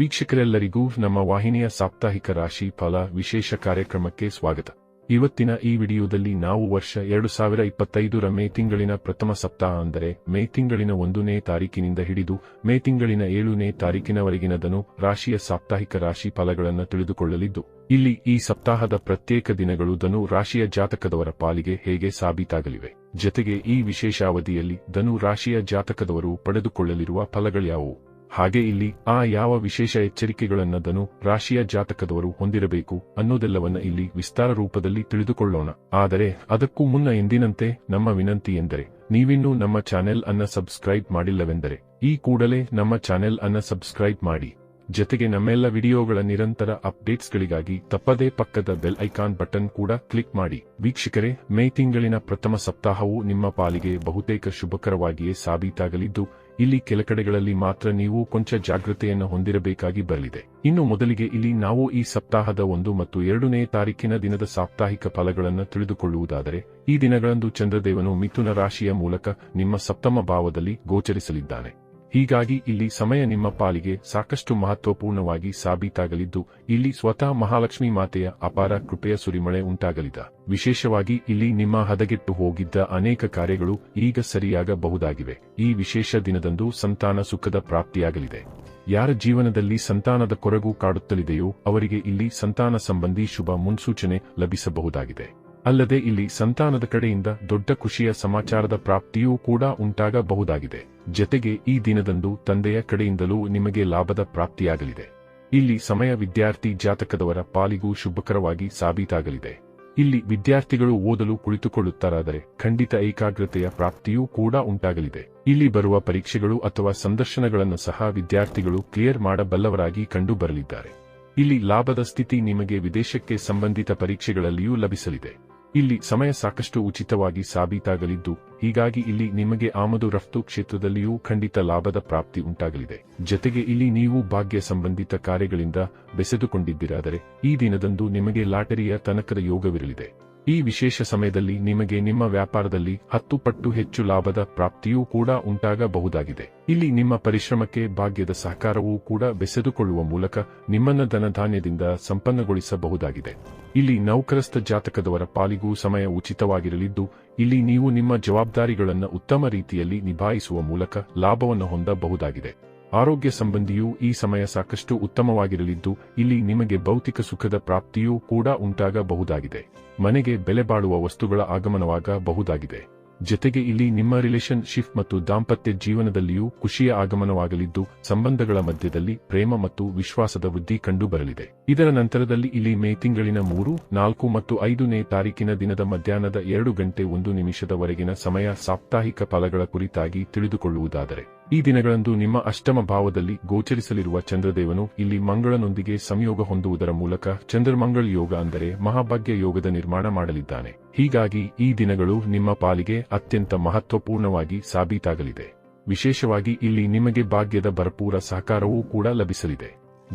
ವೀಕ್ಷಕರೆಲ್ಲರಿಗೂ ನಮ್ಮ ವಾಹಿನಿಯ ಸಾಪ್ತಾಹಿಕ ರಾಶಿ ಫಲ ವಿಶೇಷ ಕಾರ್ಯಕ್ರಮಕ್ಕೆ ಸ್ವಾಗತ. ಇವತ್ತಿನ ಈ ವಿಡಿಯೋದಲ್ಲಿ ನಾವು ವರ್ಷ ಎರಡು ಸಾವಿರ ಇಪ್ಪತ್ತೈದರ ಮೇ ತಿಂಗಳಿನ ಪ್ರಥಮ ಸಪ್ತಾಹ ಅಂದರೆ ಮೇ ತಿಂಗಳಿನ ಒಂದನೇ ತಾರೀಕಿನಿಂದ ಹಿಡಿದು ಮೇ ತಿಂಗಳಿನ ಏಳನೇ ತಾರೀಕಿನವರೆಗಿನದನ್ನು ರಾಶಿಯ ಸಾಪ್ತಾಹಿಕ ರಾಶಿ ಫಲಗಳನ್ನು ತಿಳಿದುಕೊಳ್ಳಲಿದ್ದು, ಇಲ್ಲಿ ಈ ಸಪ್ತಾಹದ ಪ್ರತ್ಯೇಕ ದಿನಗಳು ಧನು ರಾಶಿಯ ಜಾತಕದವರ ಪಾಲಿಗೆ ಹೇಗೆ ಸಾಬೀತಾಗಲಿವೆ. ಜತೆಗೆ ಈ ವಿಶೇಷ ಅವಧಿಯಲ್ಲಿ ಧನು ರಾಶಿಯ ಜಾತಕದವರು ಪಡೆದುಕೊಳ್ಳಲಿರುವ ಫಲಗಳ್ಯಾವುವು ಹಾಗೆ ಇಲ್ಲಿ ಆ ಯಾವ ವಿಶೇಷ ಎಚ್ಚರಿಕೆಗಳನ್ನದನ್ನು ರಾಶಿಯ ಜಾತಕದವರು ಹೊಂದಿರಬೇಕು ಅನ್ನೋದೆಲ್ಲವನ್ನ ಇಲ್ಲಿ ವಿಸ್ತಾರ ರೂಪದಲ್ಲಿ ತಿಳಿದುಕೊಳ್ಳೋಣ. ಆದರೆ ಅದಕ್ಕೂ ಮುನ್ನ ಎಂದಿನಂತೆ ನಮ್ಮ ವಿನಂತಿ ಎಂದರೆ, ನೀವಿನ್ನೂ ನಮ್ಮ ಚಾನೆಲ್ ಅನ್ನ ಸಬ್ಸ್ಕ್ರೈಬ್ ಮಾಡಿಲ್ಲವೆಂದರೆ, ಈ ಕೂಡಲೇ ನಮ್ಮ ಚಾನೆಲ್ ಅನ್ನ ಸಬ್ಸ್ಕ್ರೈಬ್ ಮಾಡಿ. ಜತೆಗೆ ನಮ್ಮೆಲ್ಲ ವಿಡಿಯೋಗಳ ನಿರಂತರ ಅಪ್ಡೇಟ್ಸ್ಗಳಿಗಾಗಿ ತಪ್ಪದೇ ಪಕ್ಕದ ಬೆಲ್ ಐಕಾನ್ ಬಟನ್ ಕೂಡ ಕ್ಲಿಕ್ ಮಾಡಿ. ವೀಕ್ಷಕರೇ, ಮೇ ತಿಂಗಳಿನ ಪ್ರಥಮ ಸಪ್ತಾಹವು ನಿಮ್ಮ ಪಾಲಿಗೆ ಬಹುತೇಕ ಶುಭಕರವಾಗಿಯೇ ಸಾಬೀತಾಗಲಿದ್ದು ಇಲ್ಲಿ ಕೆಲ ಕಡೆಗಳಲ್ಲಿ ಮಾತ್ರ ನೀವು ಕೊಂಚ ಜಾಗೃತೆಯನ್ನು ಹೊಂದಿರಬೇಕಾಗಿ ಬರಲಿದೆ. ಇನ್ನು ಮೊದಲಿಗೆ ಇಲ್ಲಿ ನಾವು ಈ ಸಪ್ತಾಹದ ಒಂದು ಮತ್ತು ಎರಡನೇ ತಾರೀಕಿನ ದಿನದ ಸಾಪ್ತಾಹಿಕ ಫಲಗಳನ್ನು ತಿಳಿದುಕೊಳ್ಳುವುದಾದರೆ, ಈ ದಿನಗಳಂದು ಚಂದ್ರದೇವನು ಮಿಥುನ ರಾಶಿಯ ಮೂಲಕ ನಿಮ್ಮ ಸಪ್ತಮ ಭಾವದಲ್ಲಿ ಗೋಚರಿಸಲಿದ್ದಾನೆ. ಹೀಗಾಗಿ ಇಲ್ಲಿ ಸಮಯ ನಿಮ್ಮ ಪಾಲಿಗೆ ಸಾಕಷ್ಟು ಮಹತ್ವಪೂರ್ಣವಾಗಿ ಸಾಬೀತಾಗಲಿದ್ದು, ಇಲ್ಲಿ ಸ್ವತಃ ಮಹಾಲಕ್ಷ್ಮಿ ಮಾತೆಯ ಅಪಾರ ಕೃಪೆಯ ಸುರಿಮಳೆ ಉಂಟಾಗಲಿದ. ವಿಶೇಷವಾಗಿ ಇಲ್ಲಿ ನಿಮ್ಮ ಹದಗೆಟ್ಟು ಹೋಗಿದ್ದ ಅನೇಕ ಕಾರ್ಯಗಳು ಈಗ ಸರಿಯಾಗಬಹುದಾಗಿವೆ. ಈ ವಿಶೇಷ ದಿನದಂದು ಸಂತಾನ ಸುಖದ ಪ್ರಾಪ್ತಿಯಾಗಲಿದೆ. ಯಾರ ಜೀವನದಲ್ಲಿ ಸಂತಾನದ ಕೊರಗು ಕಾಡುತ್ತಲಿದೆಯೋ, ಅವರಿಗೆ ಇಲ್ಲಿ ಸಂತಾನ ಸಂಬಂಧಿ ಶುಭ ಮುನ್ಸೂಚನೆ ಲಭಿಸಬಹುದಾಗಿದೆ. ಅಲ್ಲದೆ ಇಲ್ಲಿ ಸಂತಾನದ ಕಡೆಯಿಂದ ದೊಡ್ಡ ಖುಷಿಯ ಸಮಾಚಾರದ ಪ್ರಾಪ್ತಿಯೂ ಕೂಡ ಉಂಟಾಗಬಹುದಾಗಿದೆ. ಜತೆಗೆ ಈ ದಿನದಂದು ತಂದೆಯ ಕಡೆಯಿಂದಲೂ ನಿಮಗೆ ಲಾಭದ ಪ್ರಾಪ್ತಿಯಾಗಲಿದೆ. ಇಲ್ಲಿ ಸಮಯ ವಿದ್ಯಾರ್ಥಿ ಜಾತಕದವರ ಪಾಲಿಗೂ ಶುಭಕರವಾಗಿ ಸಾಬೀತಾಗಲಿದೆ. ಇಲ್ಲಿ ವಿದ್ಯಾರ್ಥಿಗಳು ಓದಲು ಕುಳಿತುಕೊಳ್ಳುತ್ತಾರಾದರೆ ಖಂಡಿತ ಏಕಾಗ್ರತೆಯ ಪ್ರಾಪ್ತಿಯೂ ಕೂಡ ಉಂಟಾಗಲಿದೆ. ಇಲ್ಲಿ ಬರುವ ಪರೀಕ್ಷೆಗಳು ಅಥವಾ ಸಂದರ್ಶನಗಳನ್ನು ಸಹ ವಿದ್ಯಾರ್ಥಿಗಳು ಕ್ಲಿಯರ್ ಮಾಡಬಲ್ಲವರಾಗಿ ಕಂಡು ಬರಲಿದ್ದಾರೆ ಇಲ್ಲಿ ಲಾಭದ ಸ್ಥಿತಿ ನಿಮಗೆ ವಿದೇಶಕ್ಕೆ ಸಂಬಂಧಿತ ಪರೀಕ್ಷೆಗಳಲ್ಲಿಯೂ ಲಭಿಸಲಿದೆ. ಇಲ್ಲಿ ಸಮಯ ಸಾಕಷ್ಟು ಉಚಿತವಾಗಿ ಸಾಬೀತಾಗಲಿದ್ದು, ಹೀಗಾಗಿ ಇಲ್ಲಿ ನಿಮಗೆ ಆಮದು ರಫ್ತು ಕ್ಷೇತ್ರದಲ್ಲಿಯೂ ಖಂಡಿತ ಲಾಭದ ಪ್ರಾಪ್ತಿ ಉಂಟಾಗಲಿದೆ. ಜತೆಗೆ ಇಲ್ಲಿ ನೀವು ಭಾಗ್ಯ ಸಂಬಂಧಿತ ಕಾರ್ಯಗಳಿಂದ ಬೆಸೆದುಕೊಂಡಿದ್ದೀರಾದರೆ, ಈ ದಿನದಂದು ನಿಮಗೆ ಲಾಟರಿಯ ತನಕದ ಯೋಗವಿರಲಿದೆ. ಈ ವಿಶೇಷ ಸಮಯದಲ್ಲಿ ನಿಮಗೆ ನಿಮ್ಮ ವ್ಯಾಪಾರದಲ್ಲಿ ಹತ್ತು ಪಟ್ಟು ಹೆಚ್ಚು ಲಾಭದ ಪ್ರಾಪ್ತಿಯೂ ಕೂಡ ಉಂಟಾಗಬಹುದಾಗಿದೆ. ಇಲ್ಲಿ ನಿಮ್ಮ ಪರಿಶ್ರಮಕ್ಕೆ ಭಾಗ್ಯದ ಸಹಕಾರವೂ ಕೂಡ ಬೆಸೆದುಕೊಳ್ಳುವ ಮೂಲಕ ನಿಮ್ಮನ್ನ ಧನಧಾನ್ಯದಿಂದ ಸಂಪನ್ನಗೊಳಿಸಬಹುದಾಗಿದೆ. ಇಲ್ಲಿ ನೌಕರಸ್ಥ ಜಾತಕದವರ ಪಾಲಿಗೂ ಸಮಯ ಉಚಿತವಾಗಿರಲಿದ್ದು, ಇಲ್ಲಿ ನೀವು ನಿಮ್ಮ ಜವಾಬ್ದಾರಿಗಳನ್ನು ಉತ್ತಮ ರೀತಿಯಲ್ಲಿ ನಿಭಾಯಿಸುವ ಮೂಲಕ ಲಾಭವನ್ನು ಹೊಂದಬಹುದಾಗಿದೆ. ಆರೋಗ್ಯ ಸಂಬಂಧಿಯೂ ಈ ಸಮಯ ಸಾಕಷ್ಟು ಉತ್ತಮವಾಗಿರಲಿದ್ದು, ಇಲ್ಲಿ ನಿಮಗೆ ಭೌತಿಕ ಸುಖದ ಪ್ರಾಪ್ತಿಯೂ ಕೂಡ ಉಂಟಾಗಬಹುದಾಗಿದೆ. ಮನೆಗೆ ಬೆಲೆ ಬಾಳುವ ವಸ್ತುಗಳ ಆಗಮನವಾಗಬಹುದಾಗಿದೆ. ಜತೆಗೆ ಇಲ್ಲಿ ನಿಮ್ಮ ರಿಲೇಷನ್ ಶಿಪ್ ಮತ್ತು ದಾಂಪತ್ಯ ಜೀವನದಲ್ಲಿಯೂ ಖುಷಿಯ ಆಗಮನವಾಗಲಿದ್ದು, ಸಂಬಂಧಗಳ ಮಧ್ಯದಲ್ಲಿ ಪ್ರೇಮ ಮತ್ತು ವಿಶ್ವಾಸದ ವೃದ್ಧಿ ಕಂಡುಬರಲಿದೆ. ಇದರ ನಂತರದಲ್ಲಿ ಇಲ್ಲಿ ಮೇ ತಿಂಗಳಿನ ಮೂರು, ನಾಲ್ಕು ಮತ್ತು ಐದನೇ ತಾರೀಕಿನ ದಿನದ ಮಧ್ಯಾಹ್ನದ ಎರಡು ಗಂಟೆ ಒಂದು ನಿಮಿಷದವರೆಗಿನ ಸಮಯ ಸಾಪ್ತಾಹಿಕ ಫಲಗಳ ಕುರಿತಾಗಿ ತಿಳಿದುಕೊಳ್ಳುವುದಾದರೆ. ಈ ದಿನಗಳಂದು ನಿಮ್ಮ ಅಷ್ಟಮ ಭಾವದಲ್ಲಿ ಗೋಚರಿಸಲಿರುವ ಚಂದ್ರದೇವನು ಇಲ್ಲಿ ಮಂಗಳನೊಂದಿಗೆ ಸಂಯೋಗ ಹೊಂದುವುದರ ಮೂಲಕ ಚಂದ್ರಮಂಗಳ ಯೋಗ ಅಂದರೆ ಮಹಾಭಾಗ್ಯ ಯೋಗದ ನಿರ್ಮಾಣ ಮಾಡಲಿದ್ದಾನೆ. ಹೀಗಾಗಿ ಈ ದಿನಗಳು ನಿಮ್ಮ ಪಾಲಿಗೆ ಅತ್ಯಂತ ಮಹತ್ವಪೂರ್ಣವಾಗಿ ಸಾಬೀತಾಗಲಿದೆ. ವಿಶೇಷವಾಗಿ ಇಲ್ಲಿ ನಿಮಗೆ ಭಾಗ್ಯದ ಭರಪೂರ ಸಹಕಾರವೂ ಕೂಡ ಲಭಿಸಲಿದೆ.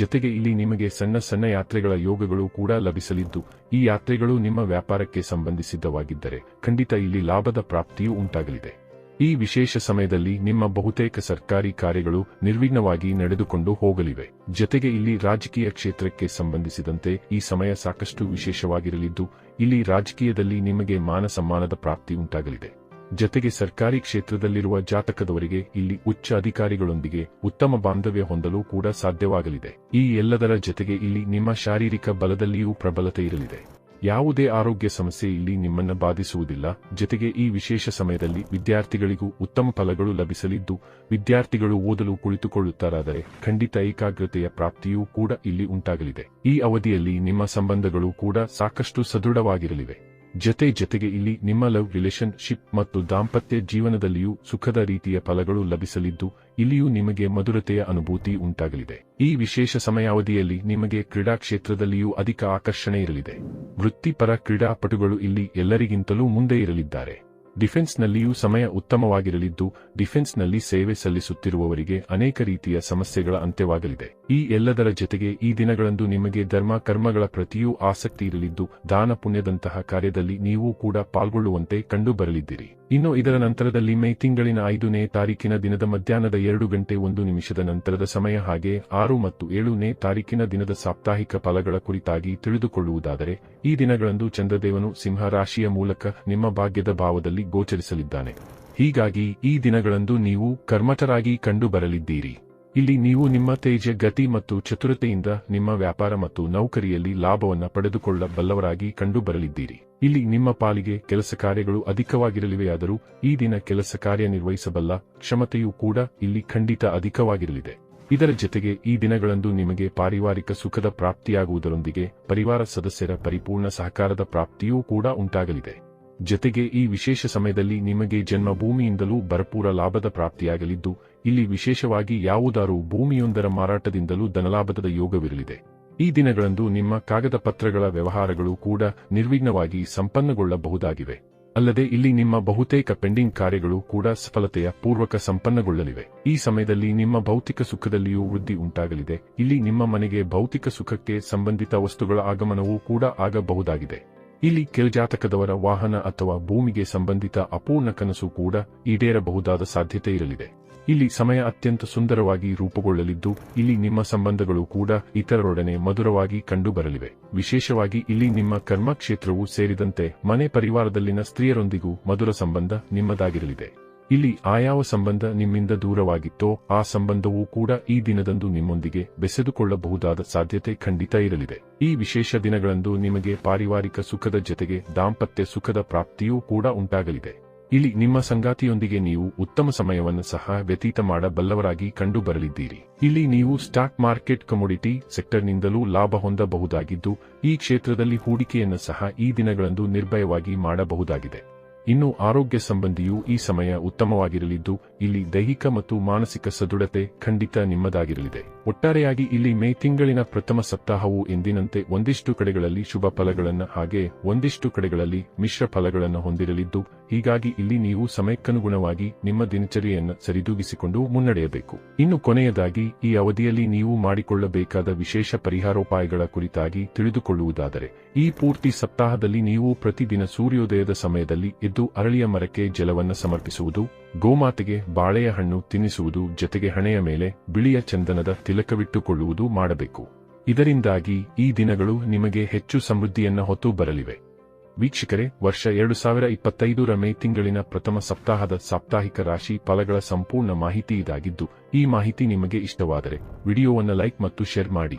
ಜತೆಗೆ ಇಲ್ಲಿ ನಿಮಗೆ ಸಣ್ಣ ಸಣ್ಣ ಯಾತ್ರೆಗಳ ಯೋಗಗಳು ಕೂಡ ಲಭಿಸಲಿದ್ದು, ಈ ಯಾತ್ರೆಗಳು ನಿಮ್ಮ ವ್ಯಾಪಾರಕ್ಕೆ ಸಂಬಂಧಿಸಿದ್ದವಾಗಿದ್ದರೆ ಖಂಡಿತ ಇಲ್ಲಿ ಲಾಭದ ಪ್ರಾಪ್ತಿಯೂ ಉಂಟಾಗಲಿದೆ. ಈ ವಿಶೇಷ ಸಮಯದಲ್ಲಿ ನಿಮ್ಮ ಬಹುತೇಕ ಸರ್ಕಾರಿ ಕಾರ್ಯಗಳು ನಿರ್ವಿಘ್ನವಾಗಿ ನಡೆದುಕೊಂಡು ಹೋಗಲಿವೆ. ಜತೆಗೆ ಇಲ್ಲಿ ರಾಜಕೀಯ ಕ್ಷೇತ್ರಕ್ಕೆ ಸಂಬಂಧಿಸಿದಂತೆ ಈ ಸಮಯ ಸಾಕಷ್ಟು ವಿಶೇಷವಾಗಿರಲಿದ್ದು, ಇಲ್ಲಿ ರಾಜಕೀಯದಲ್ಲಿ ನಿಮಗೆ ಮಾನ ಸಮ್ಮಾನದ ಪ್ರಾಪ್ತಿ ಉಂಟಾಗಲಿದೆ. ಜತೆಗೆ ಸರ್ಕಾರಿ ಕ್ಷೇತ್ರದಲ್ಲಿರುವ ಜಾತಕದವರಿಗೆ ಇಲ್ಲಿ ಉಚ್ಚ ಅಧಿಕಾರಿಗಳೊಂದಿಗೆ ಉತ್ತಮ ಬಾಂಧವ್ಯ ಹೊಂದಲು ಕೂಡ ಸಾಧ್ಯವಾಗಲಿದೆ. ಈ ಎಲ್ಲದರ ಜತೆಗೆ ಇಲ್ಲಿ ನಿಮ್ಮ ಶಾರೀರಿಕ ಬಲದಲ್ಲಿಯೂ ಪ್ರಬಲತೆ ಇರಲಿದೆ. ಯಾವುದೇ ಆರೋಗ್ಯ ಸಮಸ್ಯೆ ಇಲ್ಲಿ ನಿಮ್ಮನ್ನು ಬಾಧಿಸುವುದಿಲ್ಲ. ಜೊತೆಗೆ ಈ ವಿಶೇಷ ಸಮಯದಲ್ಲಿ ವಿದ್ಯಾರ್ಥಿಗಳಿಗೂ ಉತ್ತಮ ಫಲಗಳು ಲಭಿಸಲಿದ್ದು, ವಿದ್ಯಾರ್ಥಿಗಳು ಓದಲು ಕುಳಿತುಕೊಳ್ಳುತ್ತಾರಾದರೆ ಖಂಡಿತ ಏಕಾಗ್ರತೆಯ ಪ್ರಾಪ್ತಿಯೂ ಕೂಡ ಇಲ್ಲಿ ಉಂಟಾಗಲಿದೆ. ಈ ಅವಧಿಯಲ್ಲಿ ನಿಮ್ಮ ಸಂಬಂಧಗಳು ಕೂಡ ಸಾಕಷ್ಟು ಸದೃಢವಾಗಿರಲಿವೆ. ಜತೆ ಜತೆಗೆ ಇಲ್ಲಿ ನಿಮ್ಮ ಲವ್ ರಿಲೇಶನ್ ಶಿಪ್ ಮತ್ತು ದಾಂಪತ್ಯ ಜೀವನದಲ್ಲಿಯೂ ಸುಖದ ರೀತಿಯ ಫಲಗಳು ಲಭಿಸಲಿದ್ದು, ಇಲ್ಲಿಯೂ ನಿಮಗೆ ಮಧುರತೆಯ ಅನುಭೂತಿ ಉಂಟಾಗಲಿದೆ. ಈ ವಿಶೇಷ ಸಮಯಾವಧಿಯಲ್ಲಿ ನಿಮಗೆ ಕ್ರೀಡಾ ಕ್ಷೇತ್ರದಲ್ಲಿಯೂ ಅಧಿಕ ಆಕರ್ಷಣೆ ಇರಲಿದೆ. ವೃತ್ತಿಪರ ಕ್ರೀಡಾಪಟುಗಳು ಇಲ್ಲಿ ಎಲ್ಲರಿಗಿಂತಲೂ ಮುಂದೆ ಇರಲಿದ್ದಾರೆ. ಡಿಫೆನ್ಸ್ನಲ್ಲಿಯೂ ಸಮಯ ಉತ್ತಮವಾಗಿರಲಿದ್ದು, ಡಿಫೆನ್ಸ್ನಲ್ಲಿ ಸೇವೆ ಸಲ್ಲಿಸುತ್ತಿರುವವರಿಗೆ ಅನೇಕ ರೀತಿಯ ಸಮಸ್ಯೆಗಳ ಅಂತ್ಯವಾಗಲಿದೆ. ಈ ಎಲ್ಲದರ ಜೊತೆಗೆ ಈ ದಿನಗಳಂದು ನಿಮಗೆ ಧರ್ಮ ಕರ್ಮಗಳ ಪ್ರತಿಯೂ ಆಸಕ್ತಿ ಇರಲಿದ್ದು, ದಾನ ಪುಣ್ಯದಂತಹ ಕಾರ್ಯದಲ್ಲಿ ನೀವು ಕೂಡ ಪಾಲ್ಗೊಳ್ಳುವಂತೆ ಕಂಡುಬರಲಿದ್ದೀರಿ. ಇನ್ನು ಇದರ ನಂತರದಲ್ಲಿ ಮೇ ತಿಂಗಳಿನ ಐದನೇ ತಾರೀಕಿನ ದಿನದ ಮಧ್ಯಾಹ್ನದ ಎರಡು ಗಂಟೆ ಒಂದು ನಿಮಿಷದ ನಂತರದ ಸಮಯ ಹಾಗೆ ಆರು ಮತ್ತು ಏಳನೇ ತಾರೀಕಿನ ದಿನದ ಸಾಪ್ತಾಹಿಕ ಫಲಗಳ ಕುರಿತಾಗಿ ತಿಳಿದುಕೊಳ್ಳುವುದಾದರೆ, ಈ ದಿನಗಳಂದು ಚಂದ್ರದೇವನು ಸಿಂಹ ರಾಶಿಯ ಮೂಲಕ ನಿಮ್ಮ ಭಾಗ್ಯದ ಭಾವದಲ್ಲಿ ಗೋಚರಿಸಲಿದ್ದಾನೆ. ಹೀಗಾಗಿ ಈ ದಿನಗಳಂದು ನೀವು ಕರ್ಮಠರಾಗಿ ಕಂಡು ಬರಲಿದ್ದೀರಿ ಇಲ್ಲಿ ನೀವು ನಿಮ್ಮ ತೇಜ, ಗತಿ ಮತ್ತು ಚತುರತೆಯಿಂದ ನಿಮ್ಮ ವ್ಯಾಪಾರ ಮತ್ತು ನೌಕರಿಯಲ್ಲಿ ಲಾಭವನ್ನು ಪಡೆದುಕೊಳ್ಳಬಲ್ಲವರಾಗಿ ಕಂಡು ಬರಲಿದ್ದೀರಿ ಇಲ್ಲಿ ನಿಮ್ಮ ಪಾಲಿಗೆ ಕೆಲಸ ಕಾರ್ಯಗಳು ಅಧಿಕವಾಗಿರಲಿವೆಯಾದರೂ ಈ ದಿನ ಕೆಲಸ ಕಾರ್ಯನಿರ್ವಹಿಸಬಲ್ಲ ಕ್ಷಮತೆಯೂ ಕೂಡ ಇಲ್ಲಿ ಖಂಡಿತ ಅಧಿಕವಾಗಿರಲಿದೆ. ಇದರ ಜೊತೆಗೆ ಈ ದಿನಗಳಂದು ನಿಮಗೆ ಪಾರಿವಾರಿಕ ಸುಖದ ಪ್ರಾಪ್ತಿಯಾಗುವುದರೊಂದಿಗೆ ಪರಿವಾರ ಸದಸ್ಯರ ಪರಿಪೂರ್ಣ ಸಹಕಾರದ ಪ್ರಾಪ್ತಿಯೂ ಕೂಡ ಉಂಟಾಗಲಿದೆ. ಜೊತೆಗೆ ಈ ವಿಶೇಷ ಸಮಯದಲ್ಲಿ ನಿಮಗೆ ಜನ್ಮಭೂಮಿಯಿಂದಲೂ ಭರಪೂರ ಲಾಭದ ಪ್ರಾಪ್ತಿಯಾಗಲಿದ್ದು, ಇಲ್ಲಿ ವಿಶೇಷವಾಗಿ ಯಾವುದಾರೂ ಭೂಮಿಯೊಂದರ ಮಾರಾಟದಿಂದಲೂ ಧನಲಾಭದ ಯೋಗವಿರಲಿದೆ. ಈ ದಿನಗಳಂದು ನಿಮ್ಮ ಕಾಗದ ಪತ್ರಗಳ ವ್ಯವಹಾರಗಳು ಕೂಡ ನಿರ್ವಿಘ್ನವಾಗಿ ಸಂಪನ್ನಗೊಳ್ಳಬಹುದಾಗಿವೆ. ಅಲ್ಲದೆ ಇಲ್ಲಿ ನಿಮ್ಮ ಬಹುತೇಕ ಪೆಂಡಿಂಗ್ ಕಾರ್ಯಗಳು ಕೂಡ ಸಫಲತೆಯ ಪೂರ್ವಕ ಸಂಪನ್ನಗೊಳ್ಳಲಿವೆ. ಈ ಸಮಯದಲ್ಲಿ ನಿಮ್ಮ ಭೌತಿಕ ಸುಖದಲ್ಲಿಯೂ ವೃದ್ಧಿ ಉಂಟಾಗಲಿದೆ. ಇಲ್ಲಿ ನಿಮ್ಮ ಮನೆಗೆ ಭೌತಿಕ ಸುಖಕ್ಕೆ ಸಂಬಂಧಿತ ವಸ್ತುಗಳ ಆಗಮನವೂ ಕೂಡ ಆಗಬಹುದಾಗಿದೆ. ಇಲ್ಲಿ ಕೆಲ್ಜಾತಕದವರ ವಾಹನ ಅಥವಾ ಭೂಮಿಗೆ ಸಂಬಂಧಿತ ಅಪೂರ್ಣ ಕನಸು ಕೂಡ ಈಡೇರಬಹುದಾದ ಸಾಧ್ಯತೆ ಇರಲಿದೆ. ಇಲ್ಲಿ ಸಮಯ ಅತ್ಯಂತ ಸುಂದರವಾಗಿ ರೂಪುಗೊಳ್ಳಲಿದ್ದು, ಇಲ್ಲಿ ನಿಮ್ಮ ಸಂಬಂಧಗಳು ಕೂಡ ಇತರರೊಡನೆ ಮಧುರವಾಗಿ ಕಂಡುಬರಲಿವೆ. ವಿಶೇಷವಾಗಿ ಇಲ್ಲಿ ನಿಮ್ಮ ಕರ್ಮಕ್ಷೇತ್ರವು ಸೇರಿದಂತೆ ಮನೆ ಪರಿವಾರದಲ್ಲಿನ ಸ್ತ್ರೀಯರೊಂದಿಗೂ ಮಧುರ ಸಂಬಂಧ ನಿಮ್ಮದಾಗಿರಲಿದೆ. ಇಲ್ಲಿ ಆಯಾವ ಸಂಬಂಧ ನಿಮ್ಮಿಂದ ದೂರವಾಗಿತ್ತೋ, ಆ ಸಂಬಂಧವೂ ಕೂಡ ಈ ದಿನದಂದು ನಿಮ್ಮೊಂದಿಗೆ ಬೆಸೆದುಕೊಳ್ಳಬಹುದಾದ ಸಾಧ್ಯತೆ ಖಂಡಿತ ಇರಲಿದೆ. ಈ ವಿಶೇಷ ದಿನಗಳಂದು ನಿಮಗೆ ಪಾರಿವಾರಿಕ ಸುಖದ ಜೊತೆಗೆ ದಾಂಪತ್ಯ ಸುಖದ ಪ್ರಾಪ್ತಿಯೂ ಕೂಡ ಉಂಟಾಗಲಿದೆ. ಇಲ್ಲಿ ನಿಮ್ಮ ಸಂಗಾತಿಯೊಂದಿಗೆ ನೀವು ಉತ್ತಮ ಸಮಯವನ್ನು ಸಹ ವ್ಯತೀತ ಮಾಡಬಲ್ಲವರಾಗಿ ಕಂಡು ಬರಲಿದ್ದೀರಿ ಇಲ್ಲಿ ನೀವು ಸ್ಟಾಕ್ ಮಾರ್ಕೆಟ್ ಕಮೋಡಿಟಿ ಸೆಕ್ಟರ್ನಿಂದಲೂ ಲಾಭ ಹೊಂದಬಹುದಾಗಿದ್ದು, ಈ ಕ್ಷೇತ್ರದಲ್ಲಿ ಹೂಡಿಕೆಯನ್ನು ಸಹ ಈ ದಿನಗಳಂದು ನಿರ್ಭಯವಾಗಿ ಮಾಡಬಹುದಾಗಿದೆ. ಇನ್ನು ಆರೋಗ್ಯ ಸಂಬಂಧಿಯೂ ಈ ಸಮಯ ಉತ್ತಮವಾಗಿರಲಿದ್ದು, ಇಲ್ಲಿ ದೈಹಿಕ ಮತ್ತು ಮಾನಸಿಕ ಸದೃಢತೆ ಖಂಡಿತ ನಿಮ್ಮದಾಗಿರಲಿದೆ. ಒಟ್ಟಾರೆಯಾಗಿ ಇಲ್ಲಿ ಮೇ ತಿಂಗಳಿನ ಪ್ರಥಮ ಸಪ್ತಾಹವು ಎಂದಿನಂತೆ ಒಂದಿಷ್ಟು ಕಡೆಗಳಲ್ಲಿ ಶುಭ ಫಲಗಳನ್ನು ಹಾಗೆ ಒಂದಿಷ್ಟು ಕಡೆಗಳಲ್ಲಿ ಮಿಶ್ರ ಫಲಗಳನ್ನು ಹೊಂದಿರಲಿದ್ದು, ಹೀಗಾಗಿ ಇಲ್ಲಿ ನೀವು ಸಮಯಕ್ಕನುಗುಣವಾಗಿ ನಿಮ್ಮ ದಿನಚರಿಯನ್ನು ಸರಿದೂಗಿಸಿಕೊಂಡು ಮುನ್ನಡೆಯಬೇಕು. ಇನ್ನು ಕೊನೆಯದಾಗಿ, ಈ ಅವಧಿಯಲ್ಲಿ ನೀವು ಮಾಡಿಕೊಳ್ಳಬೇಕಾದ ವಿಶೇಷ ಪರಿಹಾರೋಪಾಯಗಳ ಕುರಿತಾಗಿ ತಿಳಿದುಕೊಳ್ಳುವುದಾದರೆ, ಈ ಪೂರ್ತಿ ಸಪ್ತಾಹದಲ್ಲಿ ನೀವು ಪ್ರತಿದಿನ ಸೂರ್ಯೋದಯದ ಸಮಯದಲ್ಲಿ ಎದ್ದು ಅರಳಿಯ ಮರಕ್ಕೆ ಜಲವನ್ನು ಸಮರ್ಪಿಸುವುದು, ಗೋಮಾತೆಗೆ ಬಾಳೆಯ ಹಣ್ಣು ತಿನ್ನಿಸುವುದು ಜೊತೆಗೆ ಹಣೆಯ ಮೇಲೆ ಬಿಳಿಯ ಚಂದನದ ತಿಲಕವಿಟ್ಟುಕೊಳ್ಳುವುದು ಮಾಡಬೇಕು. ಇದರಿಂದಾಗಿ ಈ ದಿನಗಳು ನಿಮಗೆ ಹೆಚ್ಚು ಸಮೃದ್ಧಿಯನ್ನು ಹೊತ್ತು ಬರಲಿವೆ. ವೀಕ್ಷಕರೇ, ವರ್ಷ ಎರಡು ಸಾವಿರ ಇಪ್ಪತ್ತೈದರ ಮೇ ತಿಂಗಳಿನ ಪ್ರಥಮ ಸಪ್ತಾಹದ ಸಾಪ್ತಾಹಿಕ ರಾಶಿ ಫಲಗಳ ಸಂಪೂರ್ಣ ಮಾಹಿತಿ ಇದಾಗಿದ್ದು, ಈ ಮಾಹಿತಿ ನಿಮಗೆ ಇಷ್ಟವಾದರೆ ವಿಡಿಯೋವನ್ನು ಲೈಕ್ ಮತ್ತು ಶೇರ್ ಮಾಡಿ.